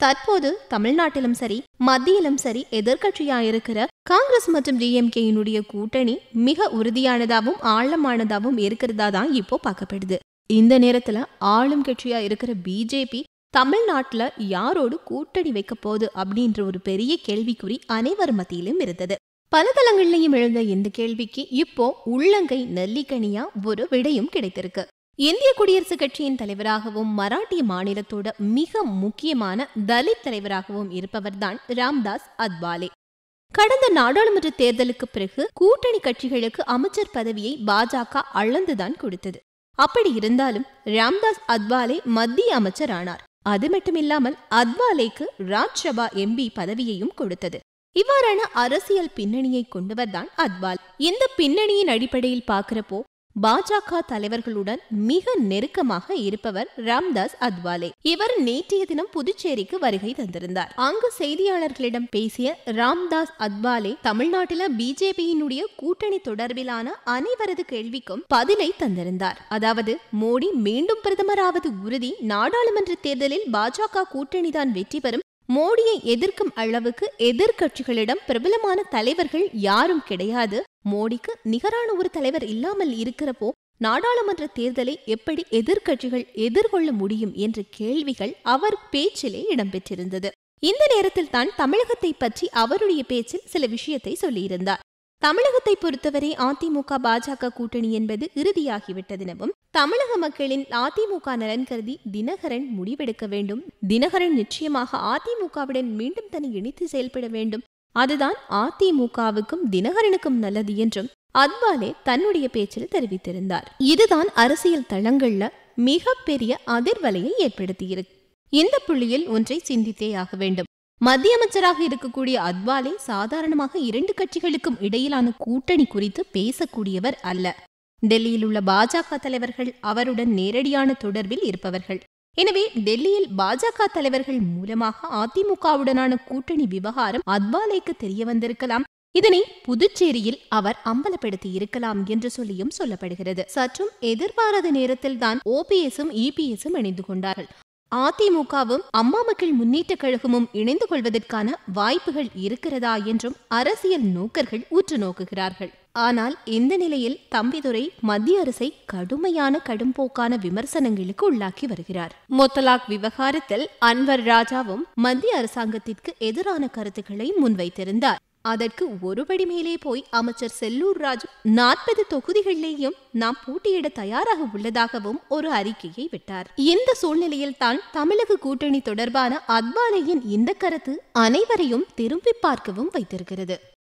தற்போது தமிழ்நாட்டிலும் சரி மத்தியிலும் சரி எதிர்க்கட்சியா இருக்கிற காங்கிரஸ் மற்றும் டிஎம்கேயினுடைய கூட்டணி மிக உறுதியானதாகவும் ஆழமானதாகவும் இருக்கிறதா தான் இப்போ பார்க்கப்படுது. இந்த நேரத்துல ஆளும் கட்சியா இருக்கிற பிஜேபி தமிழ்நாட்டுல யாரோடு கூட்டணி வைக்க போகுது அப்படின்ற ஒரு பெரிய கேள்விக்குறி அனைவர் மத்தியிலும் இருந்தது. பல தளங்கள்லையும் எழுந்த இந்த கேள்விக்கு இப்போ உள்ளங்கை நெல்லிக்கனியா ஒரு விடையும் கிடைத்திருக்கு. இந்திய குடியரசுக் கட்சியின் தலைவராகவும் மராட்டிய மாநிலத்தோட மிக முக்கியமான தலித் தலைவராகவும் இருப்பவர்தான் ராம்தாஸ் அத்வாலே. கடந்த நாடாளுமன்ற தேர்தலுக்கு பிறகு கூட்டணி கட்சிகளுக்கு அமைச்சர் பதவியை பாஜக அளந்துதான் கொடுத்தது. அப்படி இருந்தாலும் ராம்தாஸ் அத்வாலே மத்திய அமைச்சர் ஆனார் அது மட்டுமில்லாமல் அத்வாலேக்கு ராஜ்சபா எம்பி பதவியையும் கொடுத்தது. இவ்வாறான அரசியல் பின்னணியை கொண்டவர்தான் அத்வால். இந்த பின்னணியின் அடிப்படையில் பார்க்கிறப்போ பாஜக தலைவர்களுடன் மிக நெருக்கமாக இருப்பவர் ராம்தாஸ் அத்வாலே. இவர் நேற்றைய தினம் புதுச்சேரிக்கு வருகை தந்திருந்தார். அங்கு செய்தியாளர்களிடம் பேசிய ராம்தாஸ் அத்வாலே தமிழ்நாட்டில பிஜேபியினுடைய கூட்டணி தொடர்பிலான அனைவரது கேள்விக்கும் பதிலை தந்திருந்தார். அதாவது மோடி மீண்டும் பிரதமராவது உறுதி நாடாளுமன்ற தேர்தலில் பாஜக கூட்டணிதான் வெற்றி பெறும் மோடியை எதிர்க்கும் அளவுக்கு எதிர்கட்சிகளிடம் பிரபலமான தலைவர்கள் யாரும் கிடையாது. மோடிக்கு நிகரான ஒரு தலைவர் இல்லாமல் இருக்கிறப்போ நாடாளுமன்ற தேர்தலை எப்படி எதிர்க்கட்சிகள் எதிர்கொள்ள முடியும் என்ற கேள்விகள் அவர் பேச்சிலே இடம்பெற்றிருந்தது. இந்த நேரத்தில் தான் தமிழகத்தை பற்றி அவருடைய பேச்சில் சில விஷயத்தை சொல்லியிருந்தார். தமிழகத்தை பொறுத்தவரை அதிமுக பாஜக கூட்டணி என்பது இறுதியாகிவிட்டதெனவும் தமிழக மக்களின் அதிமுக நலன் கருதி தினகரன் முடிவெடுக்க வேண்டும். தினகரன் நிச்சயமாக அதிமுகவுடன் மீண்டும் தன்னை இணைத்து செயல்பட வேண்டும். அதுதான் அதிமுகவுக்கும் தினகரனுக்கும் நல்லது என்றும் அத்வாலே தன்னுடைய பேச்சில் தெரிவித்திருந்தார். இதுதான் அரசியல் தளங்கள்ல மிகப்பெரிய அதிர்வலையை ஏற்படுத்தியிருக்கு. இந்த புள்ளியில் ஒன்றை சிந்தித்தே ஆக வேண்டும். மத்திய அமைச்சராக இருக்கக்கூடிய அத்வாலே சாதாரணமாக இரண்டு கட்சிகளுக்கும் இடையிலான கூட்டணி குறித்து பேசக்கூடியவர் அல்ல. டெல்லியில் உள்ள பாஜக தலைவர்கள் அவருடன் நேரடியான தொடர்பில் இருப்பவர்கள். எனவே டெல்லியில் பாஜக தலைவர்கள் மூலமாக அதிமுகவுடனான கூட்டணி விவகாரம் அத்வாலேக்கு தெரிய வந்திருக்கலாம் இதனை புதுச்சேரியில் அவர் அம்பலப்படுத்தி இருக்கலாம் என்று சொல்லியும் சொல்லப்படுகிறது. சற்றும் எதிர்பாராத நேரத்தில் தான் ஓபிஎஸும் இபிஎஸும் இணைந்து கொண்டார்கள். அதிமுகவும் அம்மா மக்கள் முன்னேற்ற கழகமும் இணைந்து கொள்வதற்கான வாய்ப்புகள் இருக்கிறதா என்றும் அரசியல் நோக்கர்கள் உற்று நோக்குகிறார்கள். ஆனால் இந்த நிலையில் தம்பிதுரை மத்திய அரசை கடுமையான கடும்போக்கான விமர்சனங்களுக்கு உள்ளாக்கி வருகிறார். முத்தலாக் விவகாரத்தில் அன்வர் ராஜாவும் மத்திய அரசாங்கத்திற்கு எதிரான கருத்துக்களை முன்வைத்திருந்தார். அதற்கு ஒருபடி மேலே போய் அமைச்சர் செல்லூர் ராஜு நாற்பது தொகுதிகளிலேயும் நாம் போட்டியிட தயாராக உள்ளதாகவும் ஒரு அறிக்கையை விட்டார். இந்த சூழ்நிலையில் தான் தமிழக கூட்டணி தொடர்பான அத்வானியின் இந்த கருத்து அனைவரையும் திரும்பி பார்க்கவும் வைத்திருக்கிறது.